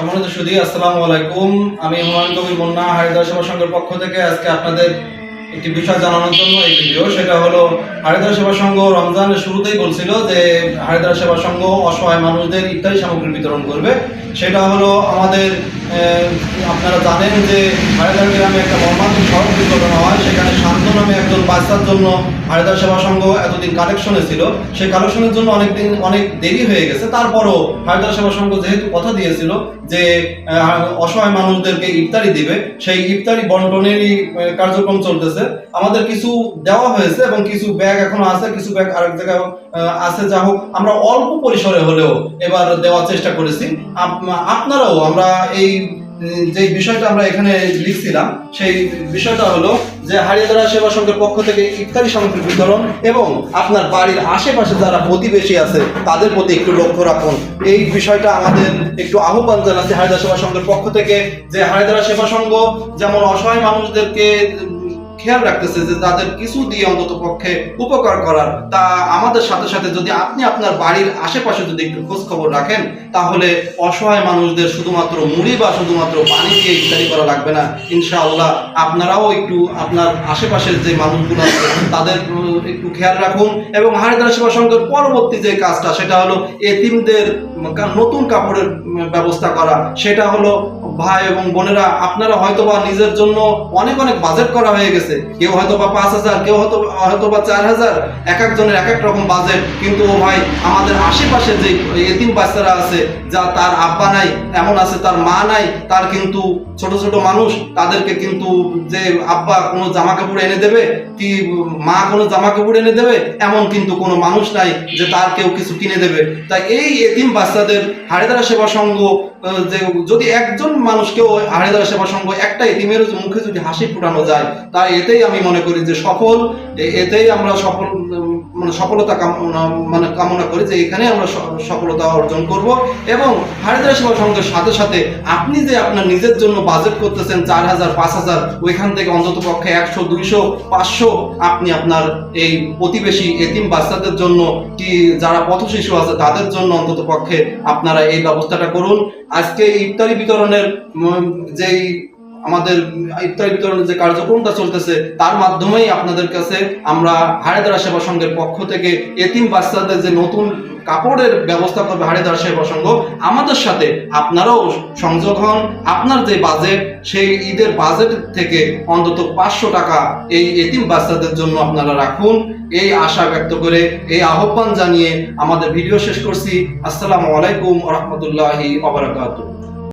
সম্মানিত সুদী আসসালামু আলাইকুম। আমি হুমায়ুন কবির মুন্না, হারিদার সেবা সংঘের পক্ষ থেকে আজকে আপনাদের একটি বিষয় জানানোর জন্য এই ভিডিও। সেটা হলো হারিদার সেবা সংঘ রমজানের শুরুতেই বলছিল যে হারিদার সেবা সংঘ অসহায় মানুষদের ইত্যাদি সামগ্রী বিতরণ করবে। সেটা হলো আমাদের আপনারা জানেন যে হারিদার গ্রামে একটা মর্মান্তিক সড়ক দুর্ঘটনা হয়। সেখানে শান্ত নামে একজন বাচ্চার জন্য হারিদার সেবা সংঘ এতদিন কালেকশনে ছিল। সেই কালেকশনের জন্য অনেক দিন অনেক দেরি হয়ে গেছে। তারপরও হারিদার সেবা সংঘ যেহেতু কথা দিয়েছিল যে অসহায় মানুষদেরকে ইফতারি দিবে, সেই ইফতারি বন্টনেরই কার্যক্রম চলতেছে। আমাদের কিছু দেওয়া হয়েছে এবং কিছু ব্যাগ এখনও আছে, কিছু ব্যাগ আরেক জায়গায় আছে। যা হোক, আমরা অল্প পরিসরে হলেও এবার দেওয়ার চেষ্টা করেছি। আপনারাও আমরা এই যে বিষয়টা আমরা এখানে লিখছিলাম, সেই বিষয়টা হলো যে হারিয়াদারা সেবা সংঘের পক্ষ থেকে ইফতারি সামগ্রী বিতরণ এবং আপনার বাড়ির আশেপাশে যারা প্রতিবেশী আছে, তাদের প্রতি একটু লক্ষ্য রাখুন। এই বিষয়টা আমাদের একটু আহ্বান জানাচ্ছে হারিদা সেবা সংঘের পক্ষ থেকে যে হারিদারা সেবা সংঘ যেমন অসহায় মানুষদেরকে খেয়াল রাখতেছে যে তাদের কিছু দিয়ে অন্তত পক্ষে উপকার করার। তা আমাদের সাথে সাথে যদি আপনি আপনার বাড়ির আশেপাশে যদি একটু খোঁজ খবর রাখেন, তাহলে অসহায় মানুষদের শুধুমাত্র মুড়ি বা শুধুমাত্র পানি দিয়ে ইত্যাদি করা লাগবে না। ইনশাআল্লাহ আপনারাও একটু আপনার আশেপাশের যে মানুষগুলো আছে, তাদের একটু খেয়াল রাখুন এবং হারিদার সেবা সংঘের পরবর্তী যে কাজটা, সেটা হলো এতিমদের নতুন কাপড়ের ব্যবস্থা করা। সেটা হলো ভাই এবং বোনেরা, আপনারা হয়তো বা নিজের জন্য অনেক অনেক বাজেট করা হয়ে গেছে। কেউ হয়তো বা পাঁচ হাজার, কেউ হয়তো হয়তো বা চার হাজার, এক একজনের এক এক রকম বাজেট কিন্তু ও ভাই, আমাদের আশেপাশে যে এতিম বাচ্চারা আছে, যা তার আব্বা নাই, এমন আছে, তার মা নাই, তার কিন্তু ছোট ছোট মানুষ, তাদেরকে কিন্তু যে আব্বা কোনো জামা কাপড় এনে দেবে, কি মা কোনো জামা কাপড় এনে দেবে, এমন কিন্তু কোনো মানুষ নাই যে তার কেউ কিছু কিনে দেবে। তাই এই এতিম বাচ্চাদের হাড়েদারা সেবা সংঘ যে যদি একজন মানুষকেও হাড়েদারা সেবা সংঘ একটা এতিমের মুখে যদি হাসি ফুটানো যায় তাই এতেই আমি মনে করি যে সফল, এতেই আমরা সফল মানে সফলতা মানে কামনা করি যে এখানে আমরা সফলতা অর্জন করব এবং হারিদারা সেবা সংঘের সাথে সাথে আপনি যে আপনার নিজের জন্য বাজেট করতেছেন চার হাজার, পাঁচ হাজার, ওইখান থেকে অন্তত পক্ষে একশো, দুইশো, পাঁচশো আপনি আপনার এই প্রতিবেশী এতিম বাচ্চাদের জন্য কি যারা পথ শিশু আছে তাদের জন্য অন্তত পক্ষে আপনারা এই ব্যবস্থাটা করুন। আজকে ইফতারি বিতরণের যেই আমাদের ইফতারি বিতরণের যে কার্যক্রমটা চলতেছে, তার মাধ্যমেই আপনাদের কাছে আমরা হাড়েদারা সেবা সংঘের পক্ষ থেকে এতিম বাচ্চাদের যে নতুন কাপড়ের ব্যবস্থা করবে হাড়েদারা সেবা সংঘ, আমাদের সাথে আপনারাও সংযোগ হন। আপনার যে বাজেট সেই ঈদের বাজেট থেকে অন্তত পাঁচশো টাকা এই এতিম বাচ্চাদের জন্য আপনারা রাখুন। এই আশা ব্যক্ত করে, এই আহ্বান জানিয়ে আমাদের ভিডিও শেষ করছি। আসসালামু আলাইকুম রহমতুল্লাহি অবরাকাতুহ